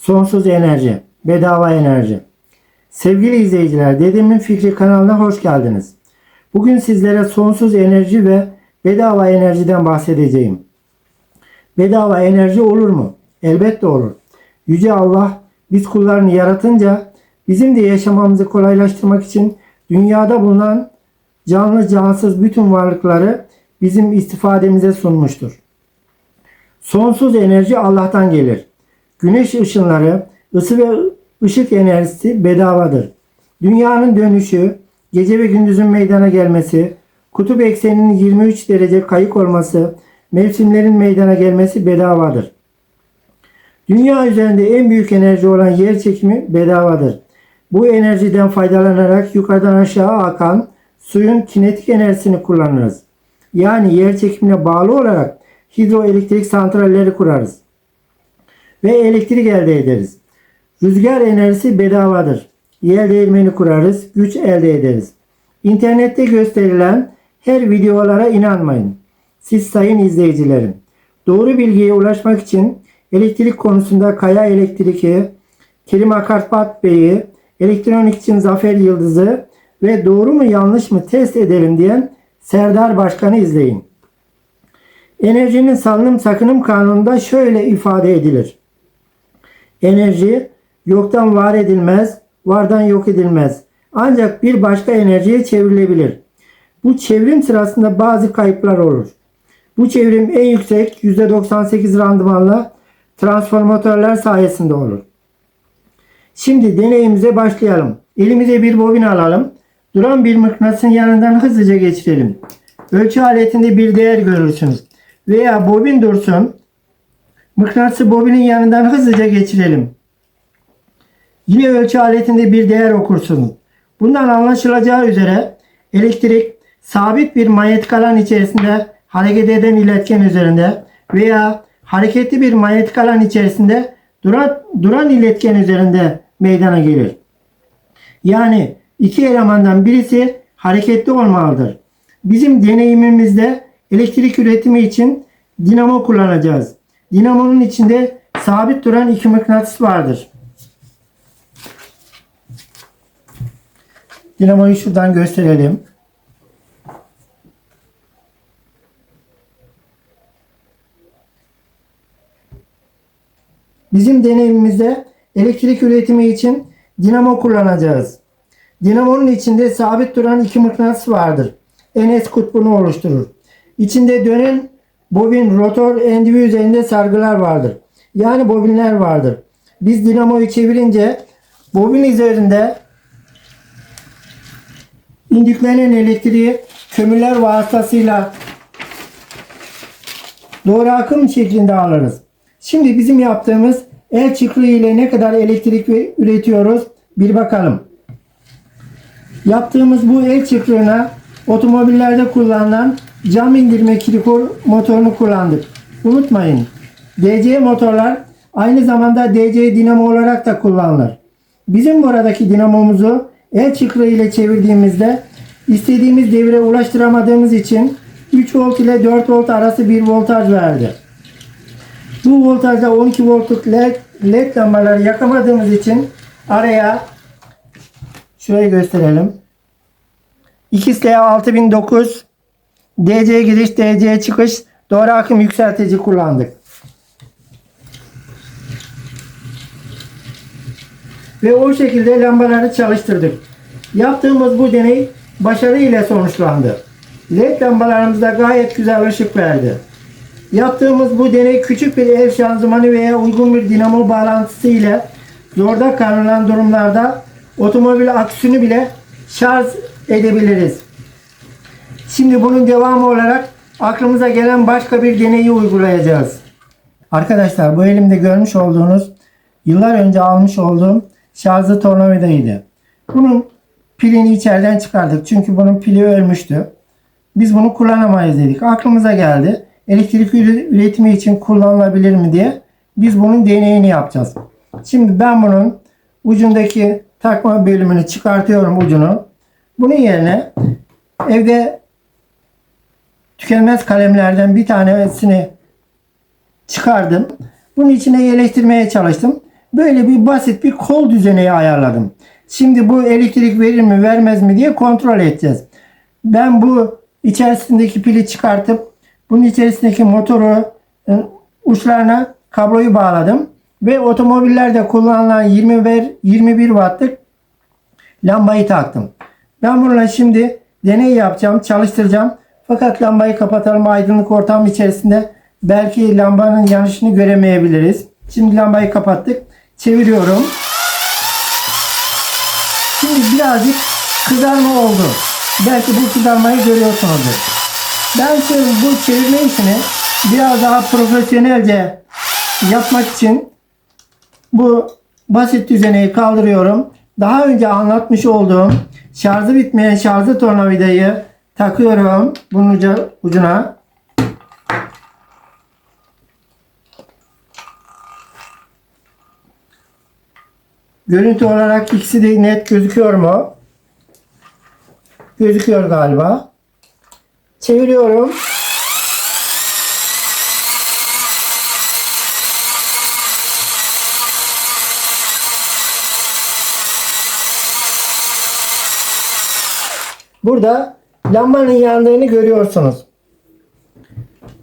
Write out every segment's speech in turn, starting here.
Sonsuz enerji, bedava enerji. Sevgili izleyiciler, Dedemin Fikri kanalına hoş geldiniz. Bugün sizlere sonsuz enerji ve bedava enerjiden bahsedeceğim. Bedava enerji olur mu? Elbette olur. Yüce Allah biz kullarını yaratınca bizim de yaşamamızı kolaylaştırmak için dünyada bulunan canlı cansız bütün varlıkları bizim istifademize sunmuştur. Sonsuz enerji Allah'tan gelir. Güneş ışınları, ısı ve ışık enerjisi bedavadır. Dünyanın dönüşü, gece ve gündüzün meydana gelmesi, kutup ekseninin 23 derece kayık olması, mevsimlerin meydana gelmesi bedavadır. Dünya üzerinde en büyük enerji olan yer çekimi bedavadır. Bu enerjiden faydalanarak yukarıdan aşağı akan suyun kinetik enerjisini kullanırız. Yani yer çekimine bağlı olarak hidroelektrik santralleri kurarız ve elektrik elde ederiz. Rüzgar enerjisi bedavadır. Yer değirmeni kurarız, güç elde ederiz. İnternette gösterilen her videolara inanmayın. Siz sayın izleyicilerim. Doğru bilgiye ulaşmak için elektrik konusunda Kaya Elektrik'i, Kerim Akarpat Bey'i, elektronik için Zafer Yıldız'ı ve doğru mu yanlış mı test edelim diyen Serdar Başkan'ı izleyin. Enerjinin salınım sakınım kanununda şöyle ifade edilir. Enerji yoktan var edilmez, vardan yok edilmez. Ancak bir başka enerjiye çevrilebilir. Bu çevrim sırasında bazı kayıplar olur. Bu çevrim en yüksek %98 randımanla transformatörler sayesinde olur. Şimdi deneyimize başlayalım. Elimize bir bobin alalım. Duran bir mıknatısın yanından hızlıca geçirelim. Ölçü aletinde bir değer görürsünüz. Veya bobin dursun. Mıknatısı bobinin yanından hızlıca geçirelim. Yine ölçü aletinde bir değer okursunuz. Bundan anlaşılacağı üzere elektrik sabit bir manyetik alan içerisinde hareket eden iletken üzerinde veya hareketli bir manyetik alan içerisinde duran, duran iletken üzerinde meydana gelir. Yani iki elemandan birisi hareketli olmalıdır. Bizim deneyimimizde elektrik üretimi için dinamo kullanacağız. Dinamonun içinde sabit duran iki mıknatıs vardır. Dinamoyu şuradan gösterelim. Bizim deneyimimizde elektrik üretimi için dinamo kullanacağız. Dinamonun içinde sabit duran iki mıknatıs vardır. Enes kutbunu oluşturur. İçinde dönen bobin, rotor, endivi üzerinde sargılar vardır. Yani bobinler vardır. Biz dinamoyu çevirince bobin üzerinde indüklenen elektriği kömürler vasıtasıyla doğru akım şeklinde alırız. Şimdi bizim yaptığımız el çıkrığı ile ne kadar elektrik üretiyoruz bir bakalım. Yaptığımız bu el çıkrığına otomobillerde kullanılan cam indirme kilikor motorunu kullandık. Unutmayın DC motorlar aynı zamanda DC dinamo olarak da kullanılır. Bizim buradaki dinamomuzu el çıkrığı ile çevirdiğimizde istediğimiz devre ulaştıramadığımız için 3 volt ile 4 volt arası bir voltaj verdi. Bu voltajda 12 voltluk led, led lambaları yakamadığımız için araya şurayı gösterelim. XT 6009 DC giriş DC çıkış doğru akım yükseltici kullandık. Ve o şekilde lambaları çalıştırdık. Yaptığımız bu deney başarı ile sonuçlandı. LED lambalarımız da gayet güzel ışık verdi. Yaptığımız bu deney küçük bir ev şanzımanı veya uygun bir dinamo bağlantısı ile zorda kalınan durumlarda otomobil aküsünü bile şarj edebiliriz. Şimdi bunun devamı olarak aklımıza gelen başka bir deneyi uygulayacağız. Arkadaşlar bu elimde görmüş olduğunuz yıllar önce almış olduğum şarjlı tornavidaydı. Bunun pilini içeriden çıkardık. Çünkü bunun pili ölmüştü. Biz bunu kullanamayız dedik. Aklımıza geldi. Elektrik üretimi için kullanılabilir mi diye biz bunun deneyini yapacağız. Şimdi ben bunun ucundaki takma bölümünü çıkartıyorum ucunu. Bunun yerine evde tükenmez kalemlerden bir tanesini çıkardım. Bunun içine yerleştirmeye çalıştım. böyle bir basit bir kol düzeneği ayarladım. Şimdi bu elektrik verir mi vermez mi diye kontrol edeceğiz. Ben bu içerisindeki pili çıkartıp bunun içerisindeki motoru e, uçlarına kabloyu bağladım ve otomobillerde kullanılan 20 ver 21 wattlık lambayı taktım. Ben bununla şimdi deney yapacağım, çalıştıracağım. Fakat lambayı kapatalım aydınlık ortam içerisinde belki lambanın yanışını göremeyebiliriz. Şimdi lambayı kapattık. Çeviriyorum. Şimdi birazcık kızarma oldu. Belki bu kızarmayı görüyorsunuzdur. Ben şimdi bu çevirme işini biraz daha profesyonelce yapmak için bu basit düzeneyi kaldırıyorum. Daha önce anlatmış olduğum şarjı bitmeyen şarjı tornavidayı takıyorum bunun ucu- ucuna. Görüntü olarak ikisi de net gözüküyor mu? Gözüküyor galiba. Çeviriyorum. Burada lambanın yandığını görüyorsunuz.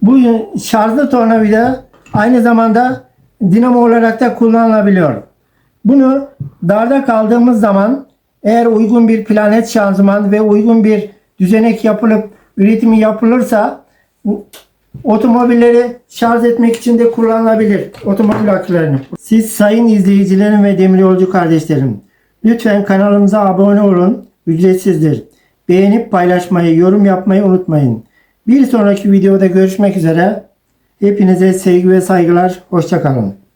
Bu şarjlı tornavida aynı zamanda dinamo olarak da kullanılabiliyor. Bunu darda kaldığımız zaman eğer uygun bir planet şanzıman ve uygun bir düzenek yapılıp üretimi yapılırsa otomobilleri şarj etmek için de kullanılabilir. Otomobil akülerini. Siz sayın izleyicilerim ve demir yolcu kardeşlerim lütfen kanalımıza abone olun. Ücretsizdir. Beğenip paylaşmayı, yorum yapmayı unutmayın. Bir sonraki videoda görüşmek üzere. Hepinize sevgi ve saygılar. Hoşçakalın.